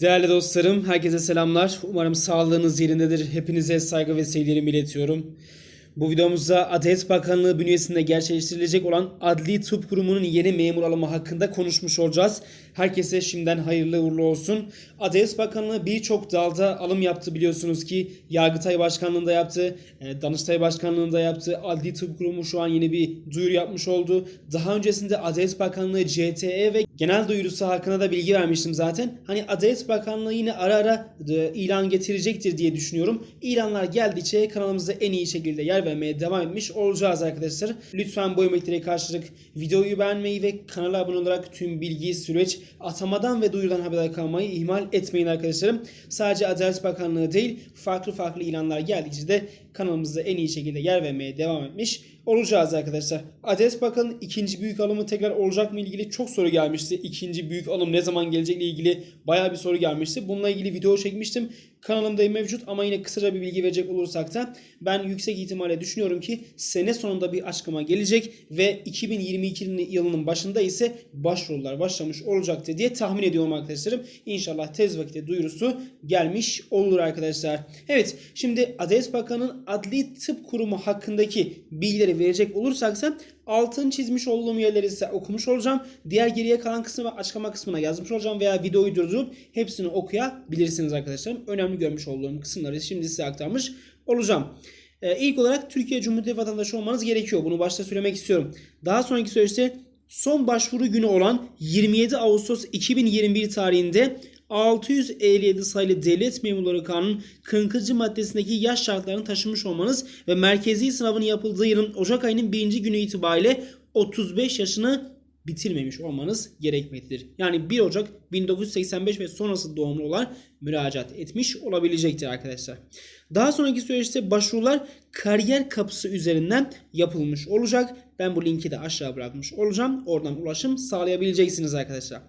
Değerli dostlarım, herkese selamlar. Umarım sağlığınız yerindedir. Hepinize saygı ve sevgilerimi iletiyorum. Bu videomuzda Adalet Bakanlığı bünyesinde gerçekleştirilecek olan Adli Tıp Kurumu'nun yeni memur alımı hakkında konuşmuş olacağız. Herkese şimdiden hayırlı uğurlu olsun. Adalet Bakanlığı birçok dalda alım yaptı biliyorsunuz ki. Yargıtay Başkanlığı'nda yaptı, e, Danıştay Başkanlığı'nda yaptı. Adli Tıp Kurumu şu an yeni bir duyuru yapmış oldu. Daha öncesinde Adalet Bakanlığı CTE ve genel duyurusu hakkında da bilgi vermiştim zaten. Hani Adalet Bakanlığı yine ara ara e, ilan getirecektir diye düşünüyorum. İlanlar geldikçe kanalımızda en iyi şekilde yer vermeye devam etmiş olacağız arkadaşlar. Lütfen bu emeklere karşılık videoyu beğenmeyi ve kanala abone olarak tüm bilgi, süreç, atamadan ve duyurudan haberdar kalmayı ihmal etmeyin arkadaşlarım. Sadece Adalet Bakanlığı değil farklı farklı ilanlar geldikçe de kanalımızda en iyi şekilde yer vermeye devam etmiş olacağız arkadaşlar. Adalet Bakanı'nın ikinci büyük alımı tekrar olacak mı ilgili çok soru gelmişti. İkinci büyük alım ne zaman gelecekle ilgili baya bir soru gelmişti. Bununla ilgili video çekmiştim. Kanalımda mevcut ama yine kısaca bir bilgi verecek olursak da ben yüksek ihtimalle düşünüyorum ki sene sonunda bir açıklama gelecek ve 2022 yılının başında ise başvurular başlamış olacaktır diye tahmin ediyorum arkadaşlarım. İnşallah tez vakitte duyurusu gelmiş olur arkadaşlar. Evet şimdi Adalet Bakanı'nın Adli Tıp Kurumu hakkındaki bilgileri verecek olursaksa altın çizmiş olduğum yerleri size okumuş olacağım. Diğer geriye kalan kısmı ve açıklama kısmına yazmış olacağım veya videoyu durdurup hepsini okuyabilirsiniz arkadaşlarım. Önemli görmüş olduğum kısımları şimdi size aktarmış olacağım. Ee, ilk olarak Türkiye Cumhuriyeti vatandaşı olmanız gerekiyor. Bunu başta söylemek istiyorum. Daha sonraki süreçte son başvuru günü olan 27 Ağustos 2021 tarihinde 657 sayılı Devlet Memurları Kanunu 40. maddesindeki yaş şartlarını taşımış olmanız ve merkezi sınavın yapıldığı yılın Ocak ayının 1. günü itibariyle 35 yaşını bitirmemiş olmanız gerekmektedir. Yani 1 Ocak 1985 ve sonrası doğumlu olan müracaat etmiş olabilecektir arkadaşlar. Daha sonraki süreçte başvurular kariyer kapısı üzerinden yapılmış olacak. Ben bu linki de aşağı bırakmış olacağım. Oradan ulaşım sağlayabileceksiniz arkadaşlar.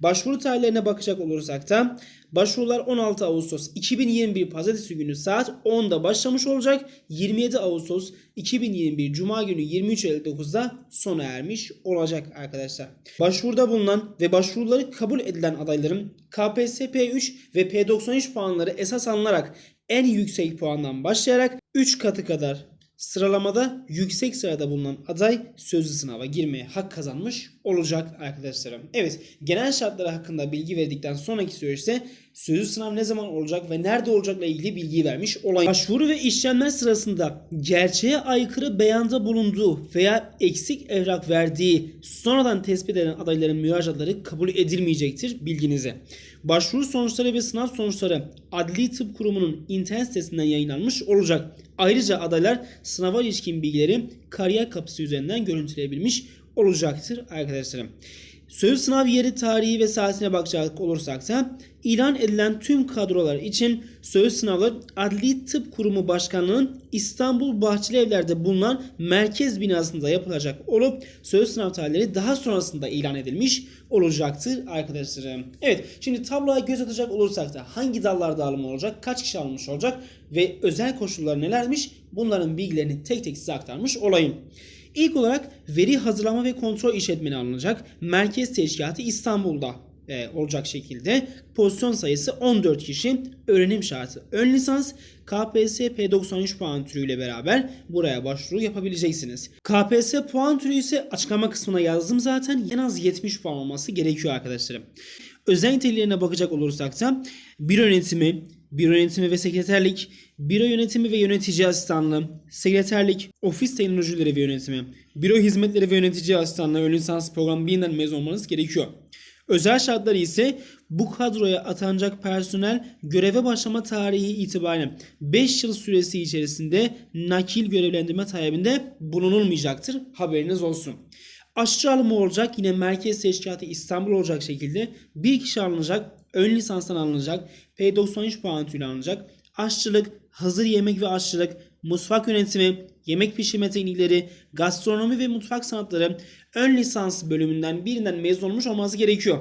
Başvuru tarihlerine bakacak olursak da başvurular 16 Ağustos 2021 Pazartesi günü saat 10'da başlamış olacak. 27 Ağustos 2021 Cuma günü 23.59'da sona ermiş olacak arkadaşlar. Başvuruda bulunan ve başvuruları kabul edilen adayların KPSS P3 ve P93 puanları esas alınarak en yüksek puandan başlayarak 3 katı kadar Sıralamada yüksek sırada bulunan aday sözlü sınava girmeye hak kazanmış olacak arkadaşlarım. Evet genel şartları hakkında bilgi verdikten sonraki süreçte sözlü sınav ne zaman olacak ve nerede olacakla ilgili bilgi vermiş olayım. Başvuru ve işlemler sırasında gerçeğe aykırı beyanda bulunduğu veya eksik evrak verdiği sonradan tespit edilen adayların müracaatları kabul edilmeyecektir bilginize. Başvuru sonuçları ve sınav sonuçları Adli Tıp Kurumu'nun internet sitesinden yayınlanmış olacak. Ayrıca adaylar sınava ilişkin bilgileri kariyer kapısı üzerinden görüntüleyebilmiş olacaktır arkadaşlarım. Söz sınav yeri tarihi ve saatine bakacak olursak ilan edilen tüm kadrolar için söz sınavı Adli Tıp Kurumu Başkanlığı'nın İstanbul Bahçeli Evler'de bulunan merkez binasında yapılacak olup söz sınav tarihleri daha sonrasında ilan edilmiş olacaktır arkadaşlarım. Evet şimdi tabloya göz atacak olursak da hangi dallarda alım olacak, kaç kişi almış olacak ve özel koşullar nelermiş bunların bilgilerini tek tek size aktarmış olayım. İlk olarak veri hazırlama ve kontrol işletmeni alınacak. Merkez Teşkilatı İstanbul'da e, olacak şekilde pozisyon sayısı 14 kişi öğrenim şartı ön lisans KPSS P93 puan türüyle beraber buraya başvuru yapabileceksiniz. KPSS puan türü ise açıklama kısmına yazdım zaten en az 70 puan olması gerekiyor arkadaşlarım. Özel niteliklerine bakacak olursak da bir yönetimi, büro yönetimi ve sekreterlik, büro yönetimi ve yönetici asistanlığı, sekreterlik, ofis teknolojileri ve yönetimi, büro hizmetleri ve yönetici asistanlığı ön lisans programı birinden mezun olmanız gerekiyor. Özel şartları ise bu kadroya atanacak personel göreve başlama tarihi itibaren 5 yıl süresi içerisinde nakil görevlendirme talebinde bulunulmayacaktır. Haberiniz olsun. Aşçı alımı olacak yine Merkez Teşkilatı İstanbul olacak şekilde bir kişi alınacak, ön lisanstan alınacak, P93 puan türü alınacak, aşçılık, hazır yemek ve aşçılık, mutfak yönetimi, yemek pişirme teknikleri, gastronomi ve mutfak sanatları ön lisans bölümünden birinden mezun olmuş olması gerekiyor.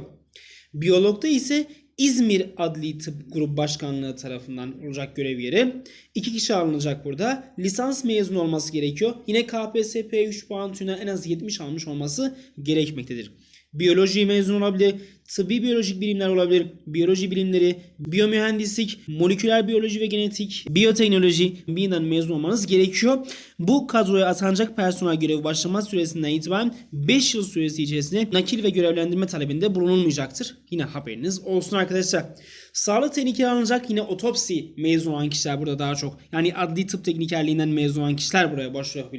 Biyologda ise İzmir Adli Tıp Grup Başkanlığı tarafından olacak görev yeri. İki kişi alınacak burada. Lisans mezunu olması gerekiyor. Yine KPSS P3 puan türünden en az 70 almış olması gerekmektedir. biyoloji mezun olabilir, tıbbi biyolojik bilimler olabilir, biyoloji bilimleri, biyomühendislik, moleküler biyoloji ve genetik, biyoteknoloji birinden mezun olmanız gerekiyor. Bu kadroya atanacak personel görevi başlama süresinden itibaren 5 yıl süresi içerisinde nakil ve görevlendirme talebinde bulunulmayacaktır. Yine haberiniz olsun arkadaşlar. Sağlık tehlikeli alınacak yine otopsi mezun olan kişiler burada daha çok. Yani adli tıp teknikerliğinden mezun olan kişiler buraya başvuru.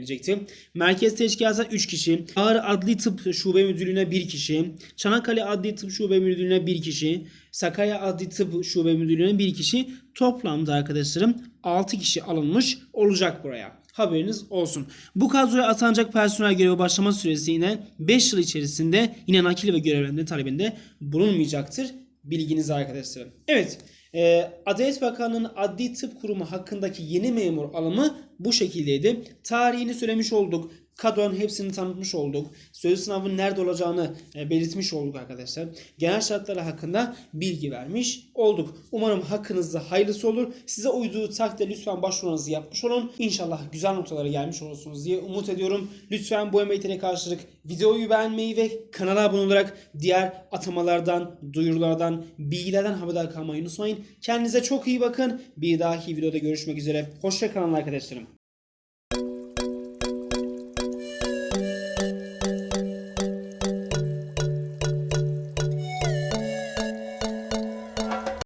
Merkez teşkilatına 3 kişi. Ağrı Adli Tıp Şube Müdürlüğü'ne 1 kişi. Çanakkale Adli Tıp Şube Müdürlüğü'ne 1 kişi. Sakarya Adli Tıp Şube Müdürlüğü'ne 1 kişi. Toplamda arkadaşlarım 6 kişi alınmış olacak buraya. Haberiniz olsun. Bu kadroya atanacak personel görevi başlama süresi yine 5 yıl içerisinde yine nakil ve görevlendirme talebinde bulunmayacaktır. Bilginiz arkadaşlarım. Evet. E, Adalet Bakanlığı'nın Adli Tıp Kurumu hakkındaki yeni memur alımı bu şekildeydi. Tarihini söylemiş olduk. Kadronun hepsini tanıtmış olduk. Sözlü sınavın nerede olacağını e, belirtmiş olduk arkadaşlar. Genel şartları hakkında bilgi vermiş olduk. Umarım hakkınızda hayırlısı olur. Size uyduğu takdirde lütfen başvurunuzu yapmış olun. İnşallah güzel noktalara gelmiş olursunuz diye umut ediyorum. Lütfen bu emeğine karşılık videoyu beğenmeyi ve kanala abone olarak diğer atamalardan, duyurulardan, bilgilerden haberdar kalmayı unutmayın. Kendinize çok iyi bakın. Bir dahaki videoda görüşmek üzere. Hoşçakalın arkadaşlarım.